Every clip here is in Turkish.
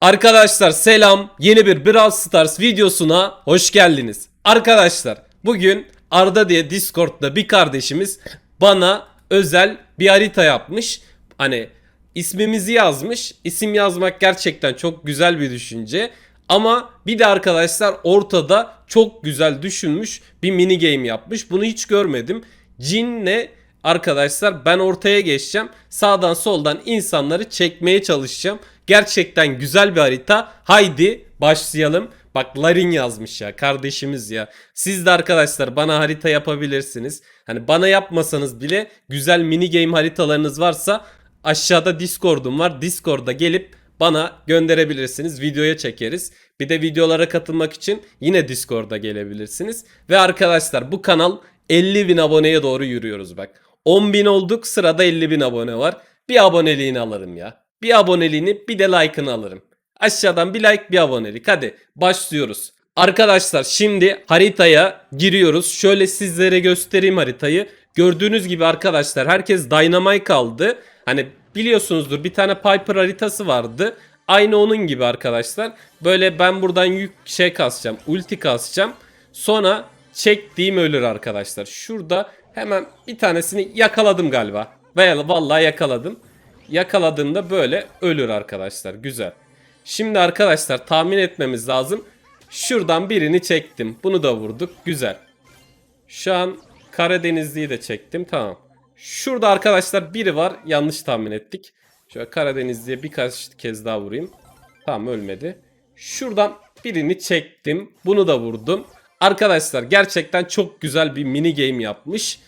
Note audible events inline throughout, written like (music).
Arkadaşlar selam. Yeni bir Brawl Stars videosuna hoş geldiniz. Arkadaşlar bugün Arda diye Discord'da bir kardeşimiz bana özel bir harita yapmış. Hani ismimizi yazmış. İsim yazmak gerçekten çok güzel bir düşünce. Ama bir de arkadaşlar ortada çok güzel düşünmüş bir mini game yapmış. Bunu hiç görmedim. Cinle arkadaşlar ben ortaya geçeceğim. Sağdan soldan insanları çekmeye çalışacağım. Gerçekten güzel bir harita. Haydi başlayalım. Bak Larin yazmış ya kardeşimiz ya. Siz de arkadaşlar bana harita yapabilirsiniz. Hani bana yapmasanız bile güzel mini game haritalarınız varsa aşağıda Discord'um var. Discord'a gelip bana gönderebilirsiniz. Videoya çekeriz. Bir de videolara katılmak için yine Discord'a gelebilirsiniz. Ve arkadaşlar bu kanal 50 bin aboneye doğru yürüyoruz bak. 10 bin olduk sırada 50 bin abone var. Bir aboneliğini alırım ya. Bir aboneliğini bir de like'ını alırım. Aşağıdan bir like bir abonelik. Hadi başlıyoruz. Arkadaşlar şimdi haritaya giriyoruz. Şöyle sizlere göstereyim haritayı. Gördüğünüz gibi arkadaşlar herkes Dynamite aldı. Hani biliyorsunuzdur bir tane Piper haritası vardı. Aynı onun gibi arkadaşlar. Böyle ben buradan yük şey kasacağım. Ulti kasacağım. Sonra çektiğim ölür arkadaşlar. Şurada hemen bir tanesini yakaladım galiba. Veya vallahi yakaladım. Yakaladığımda böyle ölür arkadaşlar. Güzel. Şimdi arkadaşlar tahmin etmemiz lazım. Şuradan birini çektim. Bunu da vurduk. Güzel. Şu an Karadenizli'yi de çektim. Tamam. Şurada arkadaşlar biri var. Yanlış tahmin ettik. Şöyle Karadenizli'ye birkaç kez daha vurayım. Tamam ölmedi. Şuradan birini çektim. Bunu da vurdum. Arkadaşlar gerçekten çok güzel bir mini game yapmış.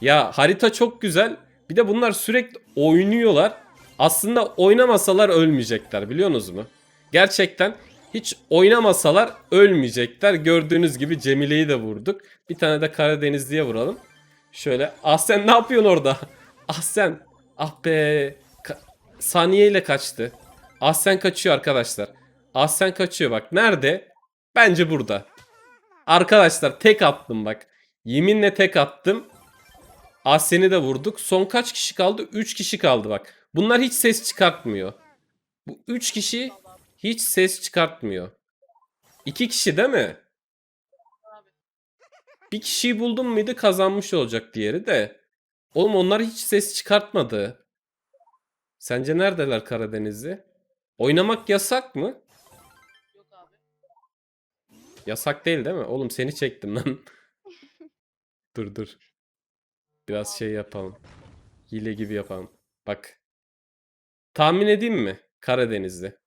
Ya harita çok güzel. Bir de bunlar sürekli oynuyorlar. Aslında oynamasalar ölmeyecekler biliyorsunuz mu? Gerçekten hiç oynamasalar ölmeyecekler. Gördüğünüz gibi Cemile'yi de vurduk. Bir tane de Karadenizli'ye vuralım. Şöyle. Ah ne yapıyorsun orada? (laughs) Ah sen. Ah be. Ka- saniyeyle kaçtı. Ah kaçıyor arkadaşlar. Ah kaçıyor bak. Nerede? Bence burada. Arkadaşlar tek attım bak. Yeminle tek attım. Ahsen'i de vurduk. Son kaç kişi kaldı? 3 kişi kaldı bak. Bunlar hiç ses çıkartmıyor. Bu 3 kişi hiç ses çıkartmıyor. 2 kişi değil mi? Bir kişiyi buldum muydu kazanmış olacak diğeri de. Oğlum onlar hiç ses çıkartmadı. Sence neredeler Karadeniz'i? Oynamak yasak mı? Yok abi. Yasak değil değil mi? Oğlum seni çektim lan. (laughs) dur dur. Biraz şey yapalım. Hile gibi yapalım. Bak. Tahmin edeyim mi? Karadenizli.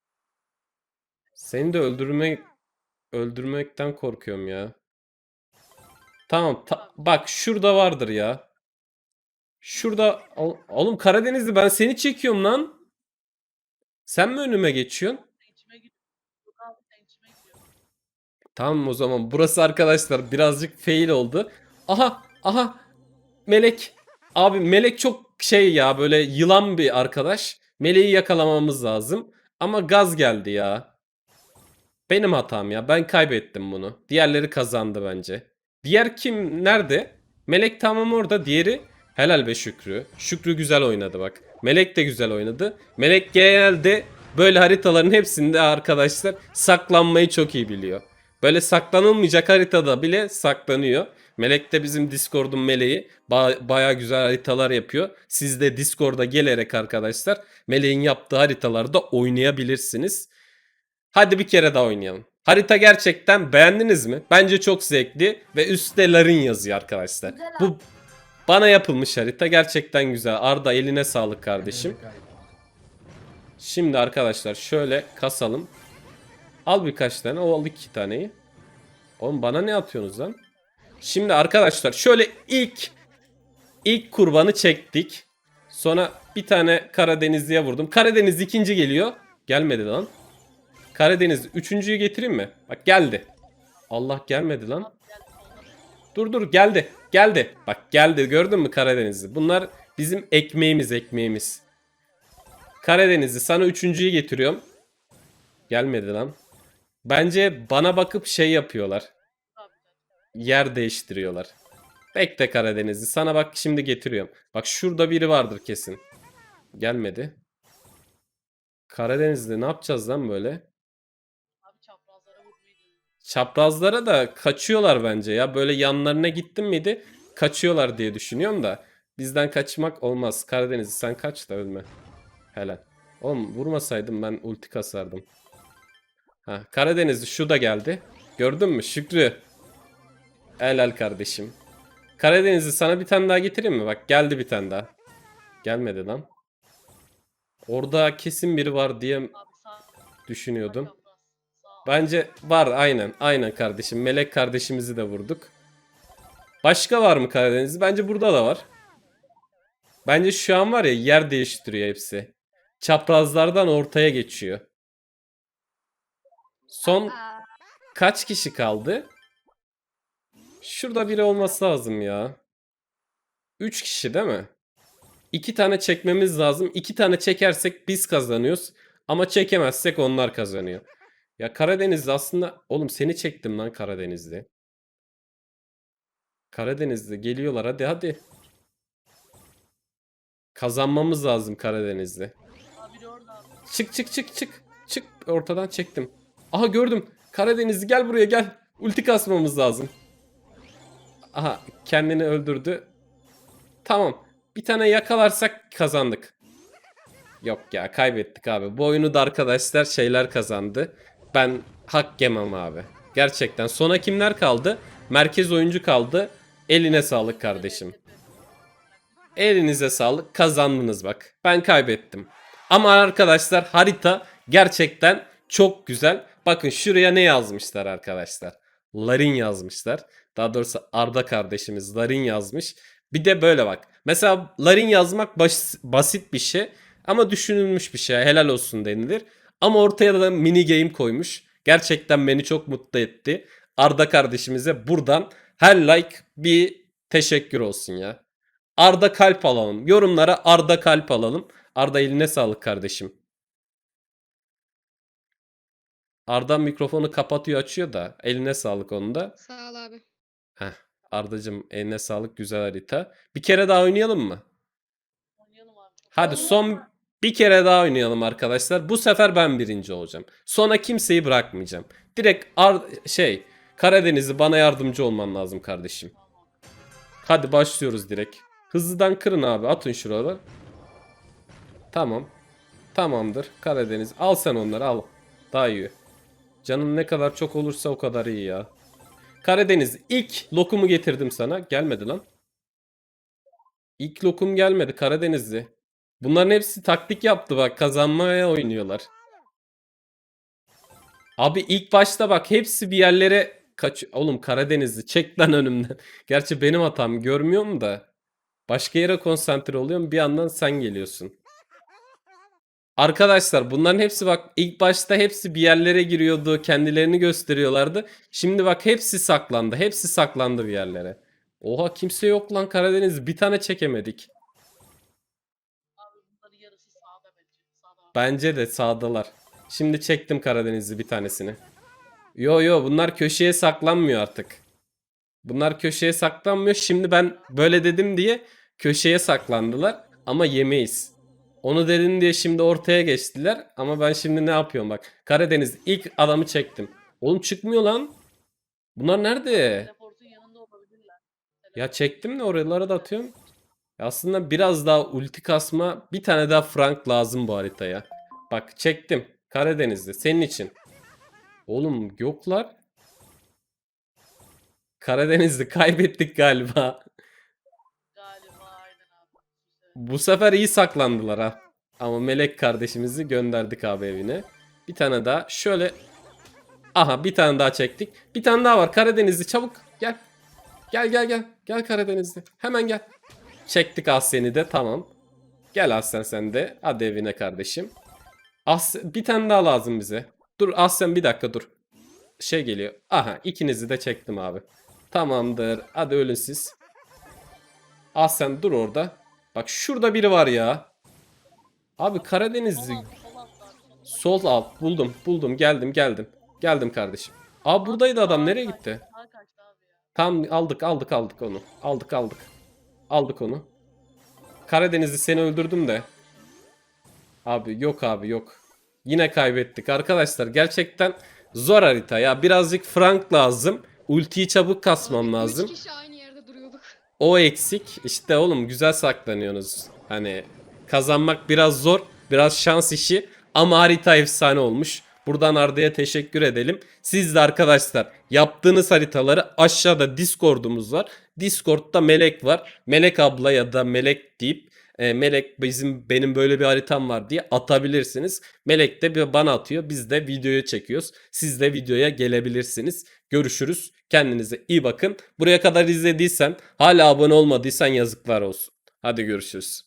Seni de öldürmek öldürmekten korkuyorum ya. Tamam. ta- bak şurada vardır ya. Şurada oğlum Karadenizli ben seni çekiyorum lan. Sen mi önüme geçiyorsun? Tamam o zaman burası arkadaşlar birazcık fail oldu. Aha aha Melek. Abi Melek çok şey ya böyle yılan bir arkadaş. Meleği yakalamamız lazım. Ama gaz geldi ya. Benim hatam ya. Ben kaybettim bunu. Diğerleri kazandı bence. Diğer kim nerede? Melek tamam orada. Diğeri helal be Şükrü. Şükrü güzel oynadı bak. Melek de güzel oynadı. Melek genelde böyle haritaların hepsinde arkadaşlar saklanmayı çok iyi biliyor. Böyle saklanılmayacak haritada bile saklanıyor. Melek de bizim Discord'un meleği. Ba- Baya güzel haritalar yapıyor. Siz de Discord'a gelerek arkadaşlar Meleğin yaptığı haritalarda oynayabilirsiniz. Hadi bir kere daha oynayalım. Harita gerçekten beğendiniz mi? Bence çok zevkli ve üstte Larin yazıyor arkadaşlar. Güzel Bu bana yapılmış harita gerçekten güzel. Arda eline sağlık kardeşim. Şimdi arkadaşlar şöyle kasalım. Al birkaç tane. O al iki taneyi. Oğlum bana ne atıyorsunuz lan? Şimdi arkadaşlar şöyle ilk ilk kurbanı çektik. Sonra bir tane Karadenizli'ye vurdum. Karadeniz ikinci geliyor. Gelmedi lan. Karadeniz üçüncüyü getireyim mi? Bak geldi. Allah gelmedi lan. Dur dur geldi. Geldi. Bak geldi gördün mü Karadeniz'i? Bunlar bizim ekmeğimiz ekmeğimiz. Karadeniz'i sana üçüncüyü getiriyorum. Gelmedi lan. Bence bana bakıp şey yapıyorlar. Yer değiştiriyorlar. Bekle Karadeniz'i. Sana bak şimdi getiriyorum. Bak şurada biri vardır kesin. Gelmedi. Karadeniz'de ne yapacağız lan böyle? Abi çaprazlara vurmayı denedim. Çaprazlara da kaçıyorlar bence ya. Böyle yanlarına gittin miydi kaçıyorlar diye düşünüyorum da. Bizden kaçmak olmaz. Karadeniz sen kaç da ölme. Helal. Oğlum vurmasaydım ben ulti kasardım. Ha, Karadenizli şu da geldi. Gördün mü Şükrü? Helal kardeşim. Karadenizli sana bir tane daha getireyim mi? Bak geldi bir tane daha. Gelmedi lan. Orada kesin biri var diye düşünüyordum. Bence var aynen. Aynen kardeşim. Melek kardeşimizi de vurduk. Başka var mı Karadeniz? Bence burada da var. Bence şu an var ya yer değiştiriyor hepsi. Çaprazlardan ortaya geçiyor. Son kaç kişi kaldı? Şurada biri olması lazım ya. 3 kişi değil mi? 2 tane çekmemiz lazım. 2 tane çekersek biz kazanıyoruz. Ama çekemezsek onlar kazanıyor. Ya Karadeniz'de aslında oğlum seni çektim lan Karadeniz'de. Karadeniz'de geliyorlar hadi hadi. Kazanmamız lazım Karadeniz'de. Çık çık çık çık. Çık ortadan çektim. Aha gördüm. Karadenizli gel buraya gel. Ulti kasmamız lazım. Aha kendini öldürdü. Tamam. Bir tane yakalarsak kazandık. Yok ya kaybettik abi. Bu oyunu da arkadaşlar şeyler kazandı. Ben hak yemem abi. Gerçekten. Sona kimler kaldı? Merkez oyuncu kaldı. Eline sağlık kardeşim. Elinize sağlık. Kazandınız bak. Ben kaybettim. Ama arkadaşlar harita gerçekten çok güzel. Bakın şuraya ne yazmışlar arkadaşlar. Larin yazmışlar. Daha doğrusu Arda kardeşimiz Larin yazmış. Bir de böyle bak. Mesela Larin yazmak bas- basit bir şey ama düşünülmüş bir şey. Helal olsun denilir. Ama ortaya da mini game koymuş. Gerçekten beni çok mutlu etti. Arda kardeşimize buradan her like bir teşekkür olsun ya. Arda kalp alalım. Yorumlara Arda kalp alalım. Arda eline sağlık kardeşim. Arda mikrofonu kapatıyor açıyor da eline sağlık onu da. Sağ ol abi. Heh, Ardacım eline sağlık güzel harita. Bir kere daha oynayalım mı? Oynayalım abi. Hadi son bir kere daha oynayalım arkadaşlar. Bu sefer ben birinci olacağım. Sonra kimseyi bırakmayacağım. Direkt Ar şey Karadeniz'i bana yardımcı olman lazım kardeşim. Hadi başlıyoruz direkt. Hızlıdan kırın abi atın şuraları. Tamam. Tamamdır. Karadeniz. Al sen onları al. Daha iyi. Canın ne kadar çok olursa o kadar iyi ya. Karadeniz ilk lokumu getirdim sana. Gelmedi lan. İlk lokum gelmedi Karadenizli. Bunların hepsi taktik yaptı bak kazanmaya oynuyorlar. Abi ilk başta bak hepsi bir yerlere kaç oğlum Karadenizli çek lan önümden. (laughs) Gerçi benim hatam görmüyorum da. Başka yere konsantre oluyorum bir yandan sen geliyorsun. Arkadaşlar bunların hepsi bak ilk başta hepsi bir yerlere giriyordu. Kendilerini gösteriyorlardı. Şimdi bak hepsi saklandı. Hepsi saklandı bir yerlere. Oha kimse yok lan Karadeniz. Bir tane çekemedik. Bence de sağdalar. Şimdi çektim Karadenizli bir tanesini. Yo yo bunlar köşeye saklanmıyor artık. Bunlar köşeye saklanmıyor. Şimdi ben böyle dedim diye köşeye saklandılar ama yemeyiz. Onu dedim diye şimdi ortaya geçtiler ama ben şimdi ne yapıyorum bak. Karadeniz ilk adamı çektim. Oğlum çıkmıyor lan. Bunlar nerede? Ya çektim de oralara da atıyorum. Ya Aslında biraz daha ulti kasma bir tane daha Frank lazım bu haritaya. Bak çektim. Karadeniz'de senin için. Oğlum yoklar. Karadeniz'de kaybettik galiba. Bu sefer iyi saklandılar ha. Ama Melek kardeşimizi gönderdik abi evine. Bir tane daha şöyle. Aha bir tane daha çektik. Bir tane daha var Karadenizli çabuk gel. Gel gel gel. Gel Karadenizli. Hemen gel. Çektik Asya'nı de tamam. Gel Aslen sen de. Hadi evine kardeşim. As bir tane daha lazım bize. Dur Aslen bir dakika dur. Şey geliyor. Aha ikinizi de çektim abi. Tamamdır. Hadi ölün siz. Aslen dur orada. Bak şurada biri var ya. Abi Karadenizli sol alt, buldum buldum geldim geldim. Geldim kardeşim. Abi buradaydı adam nereye gitti? Tam aldık aldık aldık onu. Aldık aldık. Aldık onu. Karadenizli seni öldürdüm de. Abi yok abi yok. Yine kaybettik arkadaşlar. Gerçekten zor harita ya. Birazcık frank lazım. Ultiyi çabuk kasmam lazım. Üç kişi aynı yerde duruyorduk. O eksik. İşte oğlum güzel saklanıyorsunuz. Hani kazanmak biraz zor. Biraz şans işi. Ama harita efsane olmuş. Buradan Arda'ya teşekkür edelim. Siz de arkadaşlar yaptığınız haritaları aşağıda Discord'umuz var. Discord'da Melek var. Melek abla ya da Melek deyip e, Melek bizim benim böyle bir haritam var diye atabilirsiniz. Melek de bir bana atıyor. Biz de videoya çekiyoruz. Siz de videoya gelebilirsiniz. Görüşürüz. Kendinize iyi bakın. Buraya kadar izlediysen, hala abone olmadıysan yazıklar olsun. Hadi görüşürüz.